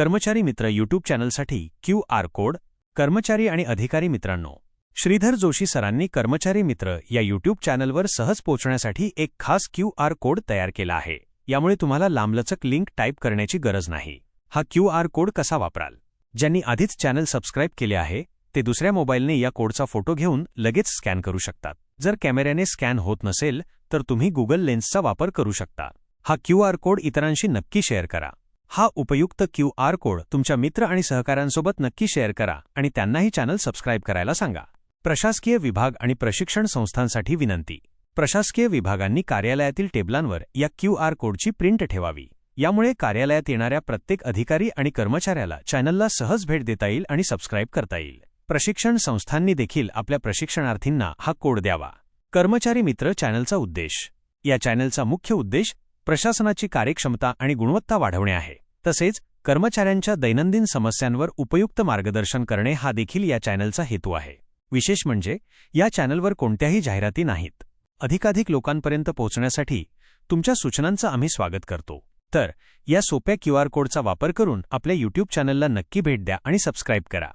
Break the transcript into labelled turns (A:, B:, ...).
A: कर्मचारी मित्र यूट्यूब चॅनलसाठी क्यू आर कोड कर्मचारी आणि अधिकारी मित्रांनो श्रीधर जोशी सरांनी कर्मचारी मित्र या यूट्यूब चॅनलवर सहज पोहोचण्यासाठी एक खास क्यू आर कोड तयार केला आहे. यामुळे तुम्हाला लांबलचक लिंक टाईप करण्याची गरज नाही. हा क्यू आर कोड कसा वापराल? ज्यांनी आधीच चॅनल सबस्क्राईब केले आहे ते दुसऱ्या मोबाईलने या कोडचा फोटो घेऊन लगेच स्कॅन करू शकतात. जर कॅमेऱ्याने स्कॅन होत नसेल तर तुम्ही गुगल लेन्सचा वापर करू शकता. हा क्यू आर कोड इतरांशी नक्की शेअर करा. हा उपयुक्त क्यू आर कोड तुमच्या मित्र आणि सहकाऱ्यांसोबत नक्की शेअर करा आणि त्यांनाही चॅनल सबस्क्राईब करायला सांगा. प्रशासकीय विभाग आणि प्रशिक्षण संस्थांसाठी विनंती. प्रशासकीय विभागांनी कार्यालयातील टेबलांवर या क्यू आर कोडची प्रिंट ठेवावी. यामुळे कार्यालयात येणाऱ्या प्रत्येक अधिकारी आणि कर्मचाऱ्याला चॅनलला सहज भेट देता येईल आणि सबस्क्राईब करता येईल. प्रशिक्षण संस्थांनी देखील आपल्या प्रशिक्षणार्थींना हा कोड द्यावा. कर्मचारी मित्र चॅनलचा उद्देश. या चॅनलचा मुख्य उद्देश प्रशासनाची कार्यक्षमता आणि गुणवत्ता वाढवणे आहे. तसेच कर्मचाऱ्यांच्या दैनंदिन समस्यांवर उपयुक्त मार्गदर्शन करणे हा देखील या चॅनलचा हेतू आहे. विशेष म्हणजे या चॅनलवर कोणत्याही जाहिराती नाहीत. अधिकाधिक लोकांपर्यंत पोहोचण्यासाठी तुमच्या सूचनांचं आम्ही स्वागत करतो. तर या सोप्या क्यू आर कोडचा वापर करून आपल्या यूट्यूब चॅनलला नक्की भेट द्या आणि सबस्क्राईब करा.